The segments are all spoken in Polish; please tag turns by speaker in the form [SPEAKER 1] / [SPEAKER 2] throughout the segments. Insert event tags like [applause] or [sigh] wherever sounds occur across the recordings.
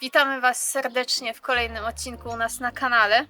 [SPEAKER 1] Witamy Was serdecznie w kolejnym odcinku u nas na kanale.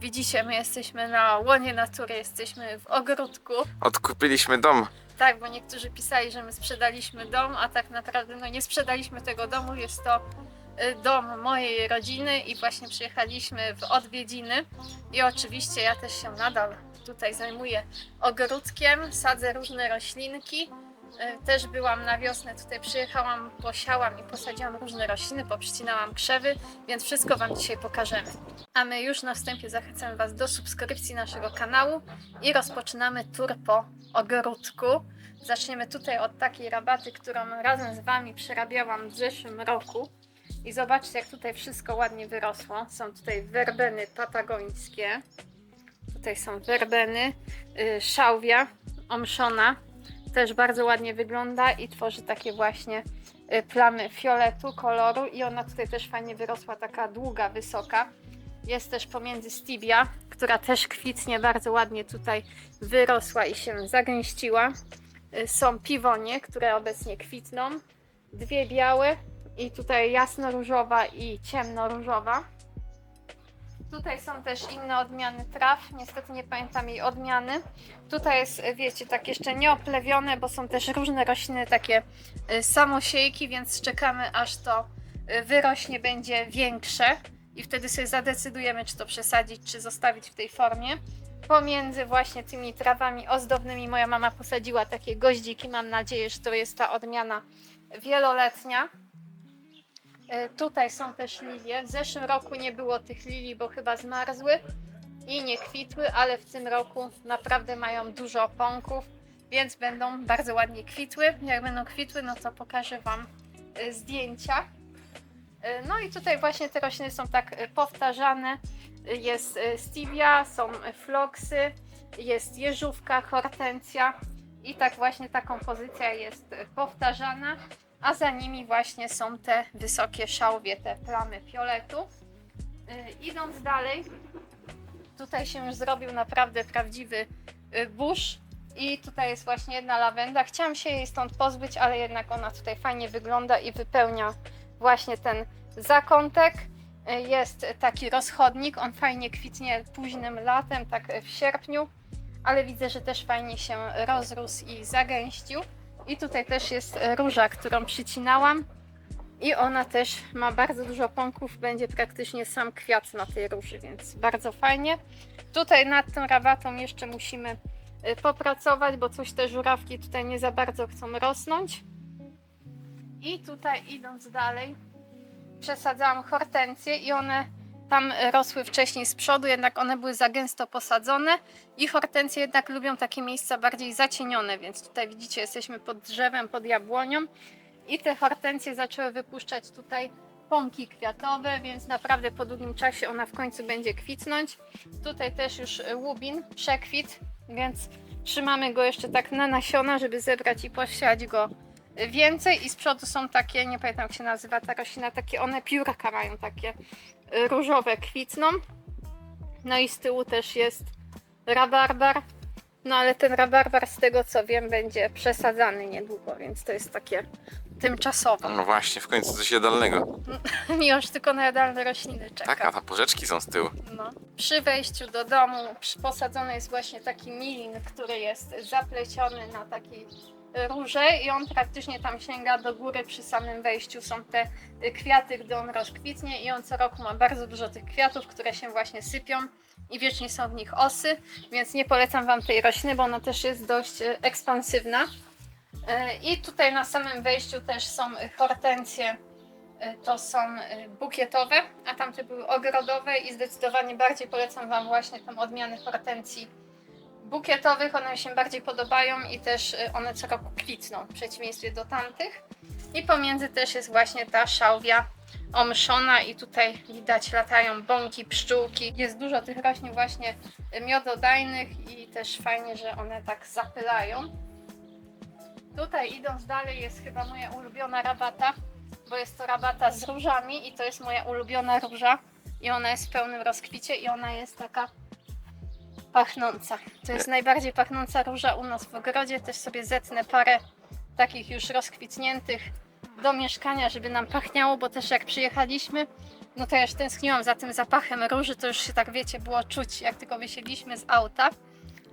[SPEAKER 1] Widzicie, my jesteśmy na łonie natury, jesteśmy w ogródku.
[SPEAKER 2] Odkupiliśmy dom.
[SPEAKER 1] Tak, bo niektórzy pisali, że my sprzedaliśmy dom, a tak naprawdę no nie sprzedaliśmy tego domu. Jest to y, dom mojej rodziny i właśnie przyjechaliśmy w odwiedziny. I oczywiście ja też się nadal tutaj zajmuję ogródkiem, sadzę różne roślinki. Y, Też byłam na wiosnę, tutaj przyjechałam, posiałam i posadziłam różne rośliny, poprzycinałam krzewy, więc wszystko Wam dzisiaj pokażemy. A my już na wstępie zachęcamy Was do subskrypcji naszego kanału i rozpoczynamy tour po ogródku. Zaczniemy tutaj od takiej rabaty, którą razem z Wami przerabiałam w zeszłym roku. I zobaczcie, jak tutaj wszystko ładnie wyrosło. Są tutaj werbeny patagońskie. Tutaj są werbeny, y, szałwia omszona. Też bardzo ładnie wygląda i tworzy takie właśnie y, plamy fioletu, koloru. I ona tutaj też fajnie wyrosła, taka długa, wysoka. Jest też pomiędzy stibia, która też kwitnie bardzo ładnie tutaj wyrosła i się zagęściła. Y, Są piwonie, które obecnie kwitną. Dwie białe i tutaj jasno-różowa i ciemno-różowa. Tutaj są też inne odmiany traw. Niestety nie pamiętam jej odmiany. Tutaj jest, wiecie, tak jeszcze nieoplewione, bo są też różne rośliny, takie y, samosiejki, więc czekamy aż to y, wyrośnie, będzie większe i wtedy sobie zadecydujemy, czy to przesadzić, czy zostawić w tej formie. Pomiędzy właśnie tymi trawami ozdobnymi moja mama posadziła takie goździki. Mam nadzieję, że to jest ta odmiana wieloletnia. E, Tutaj są też lilie. W zeszłym roku nie było tych lilii, bo chyba zmarzły i nie kwitły, ale w tym roku naprawdę mają dużo pąków, więc będą bardzo ładnie kwitły. Jak będą kwitły, no to pokażę Wam e, zdjęcia. E, No i tutaj właśnie te rośliny są tak powtarzane. Jest stevia, są floksy, jest jeżówka, hortencja i tak właśnie ta kompozycja jest powtarzana, a za nimi właśnie są te wysokie szałwie, te plamy fioletu. E, Idąc dalej, tutaj się już zrobił naprawdę prawdziwy e, burz. I tutaj jest właśnie jedna lawenda. Chciałam się jej stąd pozbyć, ale jednak ona tutaj fajnie wygląda i wypełnia właśnie ten zakątek. E, Jest taki rozchodnik, on fajnie kwitnie późnym latem, tak w sierpniu, ale widzę, że też fajnie się rozrósł i zagęścił. I tutaj też jest róża, którą przycinałam. I ona też ma bardzo dużo pąków, będzie praktycznie sam kwiat na tej róży, więc bardzo fajnie. Tutaj nad tą rabatą jeszcze musimy y, popracować, bo coś te żurawki tutaj nie za bardzo chcą rosnąć. I tutaj idąc dalej, przesadzałam hortencje i one tam rosły wcześniej z przodu, jednak one były za gęsto posadzone i hortencje jednak lubią takie miejsca bardziej zacienione, więc tutaj widzicie, jesteśmy pod drzewem, pod jabłonią i te hortencje zaczęły wypuszczać tutaj pąki kwiatowe, więc naprawdę po długim czasie ona w końcu będzie kwitnąć. Tutaj też już łubin przekwit, więc trzymamy go jeszcze tak na nasiona, żeby zebrać i posiać go więcej i z przodu są takie, nie pamiętam jak się nazywa ta roślina, takie one piórka mają takie y, różowe kwitną. No i z tyłu też jest rabarbar. No ale ten rabarbar z tego co wiem będzie przesadzany niedługo, więc to jest takie tymczasowe.
[SPEAKER 2] No właśnie, w końcu coś jadalnego. [laughs]
[SPEAKER 1] Miłość tylko na jadalne rośliny czeka.
[SPEAKER 2] Tak, a porzeczki są z tyłu.
[SPEAKER 1] No. Przy wejściu do domu posadzony jest właśnie taki milin, który jest zapleciony na takiej róże i on praktycznie tam sięga do góry przy samym wejściu. Są te y, kwiaty, gdy on rozkwitnie i on co roku ma bardzo dużo tych kwiatów, które się właśnie sypią i wiecznie są w nich osy, więc nie polecam Wam tej rośliny, bo ona też jest dość y, ekspansywna. Y, I tutaj na samym wejściu też są hortencje to są bukietowe, a tamte były ogrodowe i zdecydowanie bardziej polecam Wam właśnie tą odmianę hortencji bukietowych. One mi się bardziej podobają i też y, one co roku kwitną w przeciwieństwie do tamtych. I pomiędzy też jest właśnie ta szałwia omszona i tutaj widać latają bąki, pszczółki. Jest dużo tych roślin właśnie miododajnych i też fajnie, że one tak zapylają. Tutaj idąc dalej jest chyba moja ulubiona rabata, bo jest to rabata z różami i to jest moja ulubiona róża i ona jest w pełnym rozkwicie i ona jest taka pachnąca. To jest najbardziej pachnąca róża u nas w ogrodzie. Też sobie zetnę parę takich już rozkwitniętych do mieszkania, żeby nam pachniało, bo też jak przyjechaliśmy, no to ja już tęskniłam za tym zapachem róży, to już się tak wiecie, było czuć, jak tylko wysiedliśmy z auta.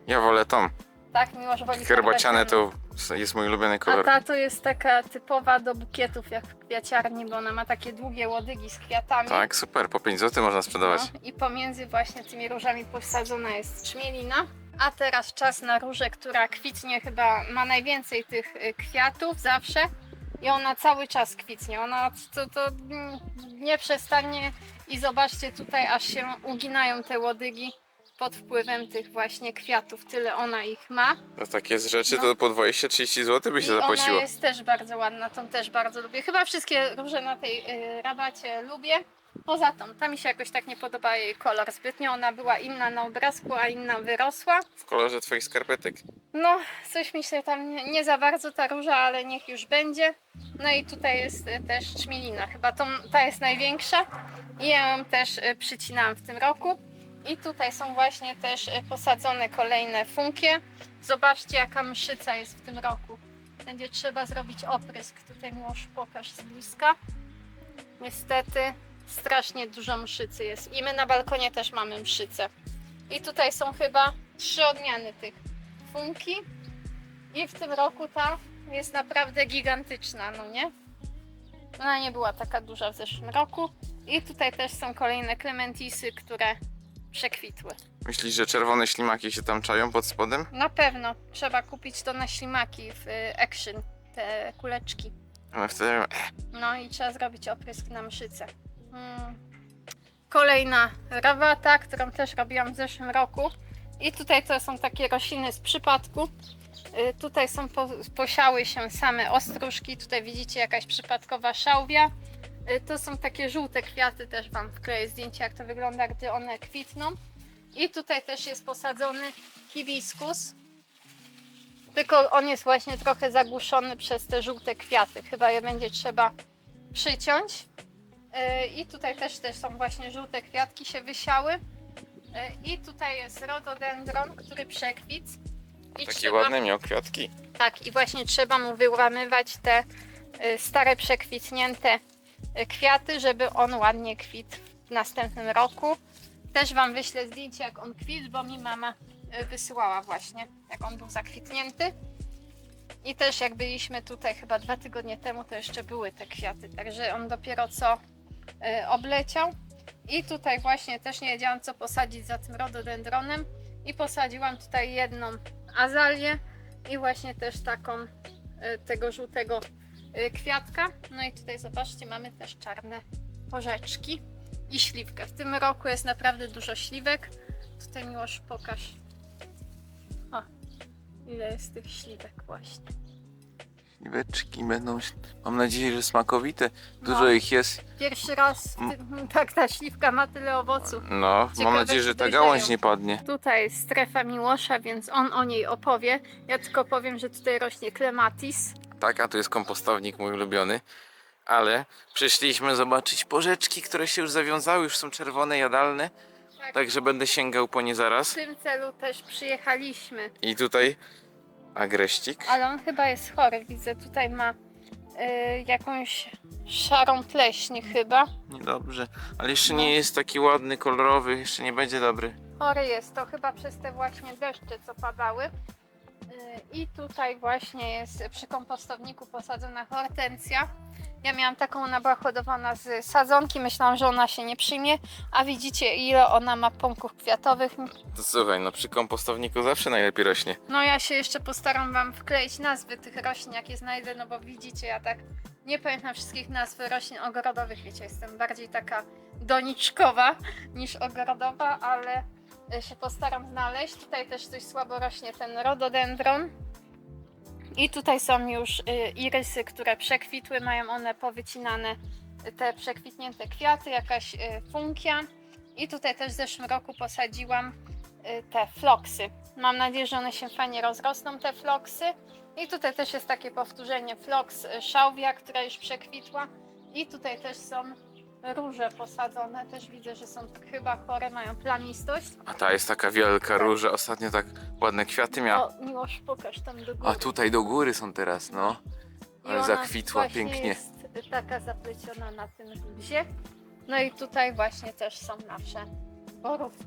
[SPEAKER 2] Ja wolę tą.
[SPEAKER 1] Tak, mimo że woli
[SPEAKER 2] Herbaciane to jest mój ulubiony
[SPEAKER 1] A
[SPEAKER 2] kolor.
[SPEAKER 1] ta to jest taka typowa do bukietów, jak w kwiaciarni, bo ona ma takie długie łodygi z kwiatami.
[SPEAKER 2] Tak, super, po 5 zł można sprzedawać.
[SPEAKER 1] No, I pomiędzy właśnie tymi różami posadzona jest trzmielina. A teraz czas na różę, która kwitnie, chyba ma najwięcej tych y, kwiatów zawsze. I ona cały czas kwitnie. Ona to, to nie przestanie. I zobaczcie tutaj, aż się uginają te łodygi pod wpływem tych właśnie kwiatów. Tyle ona ich ma.
[SPEAKER 2] To takie z rzeczy
[SPEAKER 1] No.
[SPEAKER 2] to po 20-30 zł by się
[SPEAKER 1] I ona
[SPEAKER 2] zapłaciło.
[SPEAKER 1] jest też bardzo ładna, tą też bardzo lubię. Chyba wszystkie róże na tej y, rabacie lubię. Poza tą, ta mi się jakoś tak nie podoba jej kolor zbytnio. Ona była inna na obrazku, a inna wyrosła.
[SPEAKER 2] W kolorze twoich skarpetek.
[SPEAKER 1] No, coś mi się tam nie, nie za bardzo ta róża, ale niech już będzie. No i tutaj jest y, też trzmielina. Chyba tą, ta jest największa. I ja ją też y, przycinałam w tym roku. I tutaj są właśnie też y, posadzone kolejne funkie. Zobaczcie, jaka mszyca jest w tym roku. Będzie trzeba zrobić oprysk. Tutaj Miłosz pokaż z bliska. Niestety strasznie dużo mszycy jest. I my na balkonie też mamy mszycę. I tutaj są chyba trzy odmiany tych funki. I w tym roku ta jest naprawdę gigantyczna, no nie? Ona nie była taka duża w zeszłym roku. I tutaj też są kolejne klementisy, które przekwitły.
[SPEAKER 2] Myślisz, że czerwone ślimaki się tam czają pod spodem?
[SPEAKER 1] Na pewno trzeba kupić to na ślimaki w y, Action, te kuleczki.
[SPEAKER 2] Ale wtedy...
[SPEAKER 1] No i trzeba zrobić oprysk na mszycę. Mm. Kolejna rawata, którą też robiłam w zeszłym roku. I tutaj to są takie rośliny z przypadku. Y, Tutaj są po, posiały się same ostróżki. Tutaj widzicie jakaś przypadkowa szałwia. Y, To są takie żółte kwiaty, też Wam wkleję zdjęcie jak to wygląda, gdy one kwitną. I tutaj też jest posadzony hibiskus. Tylko on jest właśnie trochę zagłuszony przez te żółte kwiaty. Chyba je będzie trzeba przyciąć. Yy, I tutaj też, też są właśnie żółte kwiatki się wysiały. Yy, I tutaj jest rododendron, który przekwit. I
[SPEAKER 2] Takie
[SPEAKER 1] trzeba,
[SPEAKER 2] ładne miał kwiatki.
[SPEAKER 1] Tak, i właśnie trzeba mu wyłamywać te y, stare, przekwitnięte y, kwiaty, żeby on ładnie kwitł w następnym roku. Też Wam wyślę zdjęcie, jak on kwitł, bo mi mama y, wysyłała właśnie, jak on był zakwitnięty. I też jak byliśmy tutaj chyba dwa tygodnie temu, to jeszcze były te kwiaty, także on dopiero co y, obleciał. I tutaj właśnie też nie wiedziałam, co posadzić za tym rododendronem. I posadziłam tutaj jedną azalię i właśnie też taką y, tego żółtego y, kwiatka. No i tutaj zobaczcie, mamy też czarne porzeczki i śliwkę. W tym roku jest naprawdę dużo śliwek. Tutaj Miłosz pokaż. O, ile jest tych śliwek właśnie.
[SPEAKER 2] Śliweczki będą, mam nadzieję, że smakowite. Dużo
[SPEAKER 1] No.
[SPEAKER 2] ich jest.
[SPEAKER 1] Pierwszy raz tym, [laughs] tak ta śliwka ma tyle owoców.
[SPEAKER 2] No,
[SPEAKER 1] Ciekawe,
[SPEAKER 2] mam nadzieję, że ta gałąź nie padnie.
[SPEAKER 1] Tutaj jest strefa Miłosza, więc on o niej opowie. Ja tylko powiem, że tutaj rośnie klematis.
[SPEAKER 2] Tak, a tu jest kompostownik mój ulubiony. Ale przyszliśmy zobaczyć porzeczki, które się już zawiązały, już są czerwone, jadalne.
[SPEAKER 1] Tak.
[SPEAKER 2] Także będę sięgał po nie
[SPEAKER 1] W
[SPEAKER 2] zaraz.
[SPEAKER 1] tym celu też przyjechaliśmy.
[SPEAKER 2] I tutaj agreścik.
[SPEAKER 1] Ale on chyba jest chory. Widzę, tutaj ma y, jakąś szarą pleśń chyba.
[SPEAKER 2] Niedobrze. Ale jeszcze nie jest taki ładny, kolorowy, jeszcze nie będzie dobry.
[SPEAKER 1] Chory jest to chyba przez te właśnie deszcze, co padały. I tutaj właśnie jest przy kompostowniku posadzona hortensja. Ja miałam taką, ona była hodowana z sadzonki, myślałam, że ona się nie przyjmie, a widzicie ile ona ma pąków kwiatowych.
[SPEAKER 2] To słuchaj, no przy kompostowniku zawsze najlepiej rośnie.
[SPEAKER 1] No ja się jeszcze postaram Wam wkleić nazwy tych roślin, jakie znajdę, no bo widzicie, ja tak nie pamiętam wszystkich nazw roślin ogrodowych, wiecie, jestem bardziej taka doniczkowa niż ogrodowa, ale się postaram znaleźć. Tutaj też coś słabo rośnie ten rododendron. I tutaj są już y, irysy, które przekwitły, mają one powycinane y, te przekwitnięte kwiaty, jakaś funkia. I tutaj też w zeszłym roku posadziłam te floksy. Mam nadzieję, że one się fajnie rozrosną, te floksy. I tutaj też jest takie powtórzenie floks szałwia, która już przekwitła. I tutaj też są róże posadzone. Też widzę, że są chyba chore, mają plamistość.
[SPEAKER 2] A ta jest taka wielka róża, ostatnio tak ładne kwiaty miała.
[SPEAKER 1] O, Miłosz, pokaż tam do góry.
[SPEAKER 2] A tutaj do góry są teraz, no.
[SPEAKER 1] I
[SPEAKER 2] Ale
[SPEAKER 1] ona
[SPEAKER 2] zakwitła
[SPEAKER 1] właśnie
[SPEAKER 2] pięknie.
[SPEAKER 1] Jest taka zapleciona na tym bzie. No i tutaj właśnie też są nasze borówki.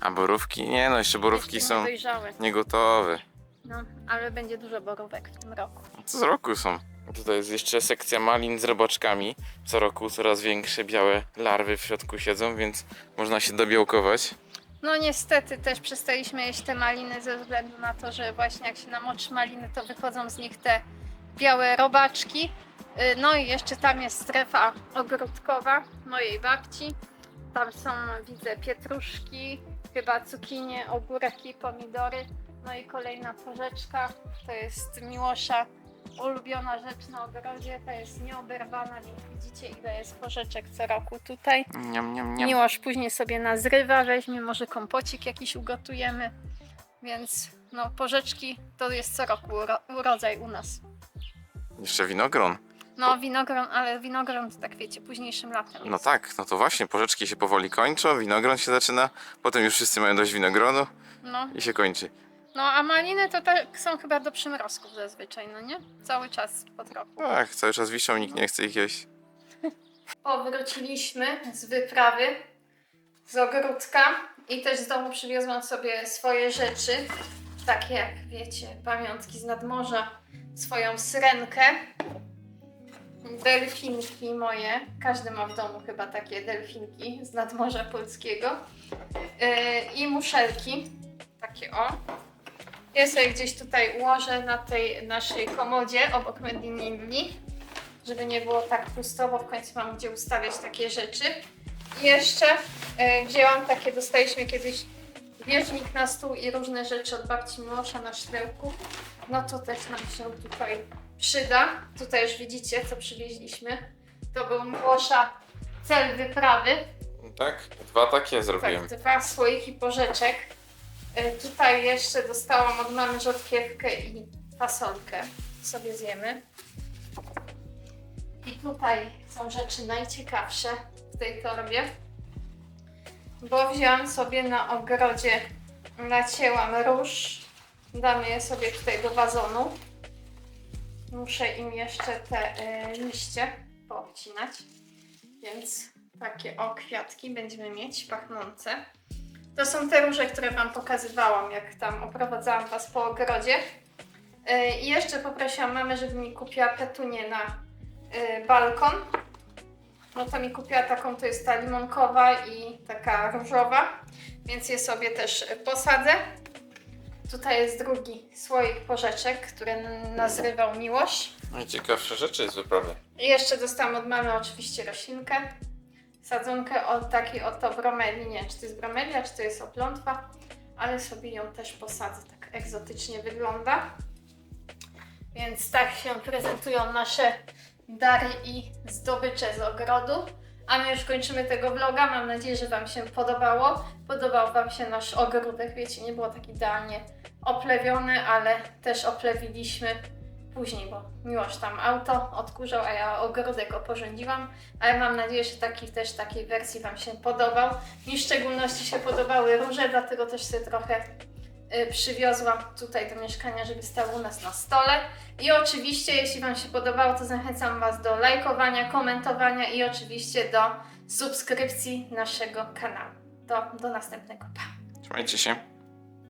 [SPEAKER 2] A borówki? Nie no, jeszcze borówki
[SPEAKER 1] Jeszcze
[SPEAKER 2] są
[SPEAKER 1] niedojrzałe.
[SPEAKER 2] niegotowe.
[SPEAKER 1] No, ale będzie dużo borówek w tym roku.
[SPEAKER 2] Co z roku są. Tutaj jest jeszcze sekcja malin z robaczkami. Co roku coraz większe białe larwy w środku siedzą, więc można się dobiałkować.
[SPEAKER 1] No niestety też przestaliśmy jeść te maliny ze względu na to, że właśnie jak się namoczy maliny, to wychodzą z nich te białe robaczki. Y, No i jeszcze tam jest strefa ogródkowa mojej babci. Tam są, widzę, pietruszki, chyba cukinie, ogórki, pomidory. No i kolejna porzeczka, to jest Miłosza ulubiona rzecz na ogrodzie, to jest nieoberwana, więc widzicie ile jest porzeczek co roku tutaj.
[SPEAKER 2] Niam, niam, niam.
[SPEAKER 1] Miłosz później sobie nazrywa, weźmie, może kompocik jakiś ugotujemy. Więc no, porzeczki to jest co roku uro- urodzaj u nas.
[SPEAKER 2] Jeszcze winogron.
[SPEAKER 1] No, winogron, ale winogron to tak wiecie, późniejszym latem.
[SPEAKER 2] No
[SPEAKER 1] jest.
[SPEAKER 2] tak, no to właśnie, porzeczki się powoli kończą, winogron się zaczyna, potem już wszyscy mają dość winogronu
[SPEAKER 1] No,
[SPEAKER 2] i się kończy.
[SPEAKER 1] No, a maliny to tak są chyba do przymrozków zazwyczaj, no nie? Cały czas pod roku.
[SPEAKER 2] Tak, cały czas wiszą, nikt nie chce ich jeść. [laughs]
[SPEAKER 1] Powróciliśmy z wyprawy, z ogródka i też z domu przywiozłam sobie swoje rzeczy, takie jak wiecie, pamiątki z nadmorza, swoją syrenkę, delfinki moje, każdy ma w domu chyba takie delfinki z nadmorza polskiego yy, i muszelki, takie o. Ja sobie gdzieś tutaj ułożę na tej naszej komodzie obok Medinilli żeby nie było tak pusto, bo w końcu mam gdzie ustawiać takie rzeczy. I jeszcze e, wzięłam takie, dostaliśmy kiedyś bieżnik na stół i różne rzeczy od babci Miłosza na szklełku. No to też nam się tutaj przyda. Tutaj już widzicie, co przywieźliśmy. To był Miłosza cel wyprawy.
[SPEAKER 2] Tak, dwa takie zrobiłem.
[SPEAKER 1] Tak, dwa słoiki porzeczek. E, Tutaj jeszcze dostałam od mamy rzodkiewkę i fasolkę. Sobie zjemy. I tutaj są rzeczy najciekawsze w tej torbie. Bo wzięłam sobie na ogrodzie, nacięłam róż. Damy je sobie tutaj do wazonu. Muszę im jeszcze te e, liście poobcinać. Więc takie o kwiatki będziemy mieć pachnące. To są te róże, które Wam pokazywałam, jak tam oprowadzałam Was po ogrodzie. Yy, I jeszcze poprosiłam mamę, żeby mi kupiła petunię na yy, balkon. No to mi kupiła taką, to jest ta limonkowa i taka różowa, więc je sobie też posadzę. Tutaj jest drugi słoik porzeczek, który nazrywał Miłosz.
[SPEAKER 2] Najciekawsze rzeczy z wyprawy.
[SPEAKER 1] I jeszcze dostałam od mamy oczywiście roślinkę. Sadzonkę od takiej oto bromelii. Nie czy to jest bromelia, czy to jest oplątwa, ale sobie ją też posadzę. Tak egzotycznie wygląda. Więc tak się prezentują nasze dary i zdobycze z ogrodu. A my już kończymy tego vloga. Mam nadzieję, że Wam się podobało. Podobał Wam się nasz ogródek. Wiecie, nie było tak idealnie oplewiony, ale też oplewiliśmy później, bo Miłosz tam auto odkurzał, a ja ogródek oporządziłam, ale mam nadzieję, że taki też takiej wersji Wam się podobał. Mi w szczególności się podobały róże, dlatego też sobie trochę y, przywiozłam tutaj do mieszkania, żeby stały u nas na stole. I oczywiście, jeśli Wam się podobało, to zachęcam Was do lajkowania, komentowania i oczywiście do subskrypcji naszego kanału. Do, do następnego. Pa!
[SPEAKER 2] Trzymajcie się.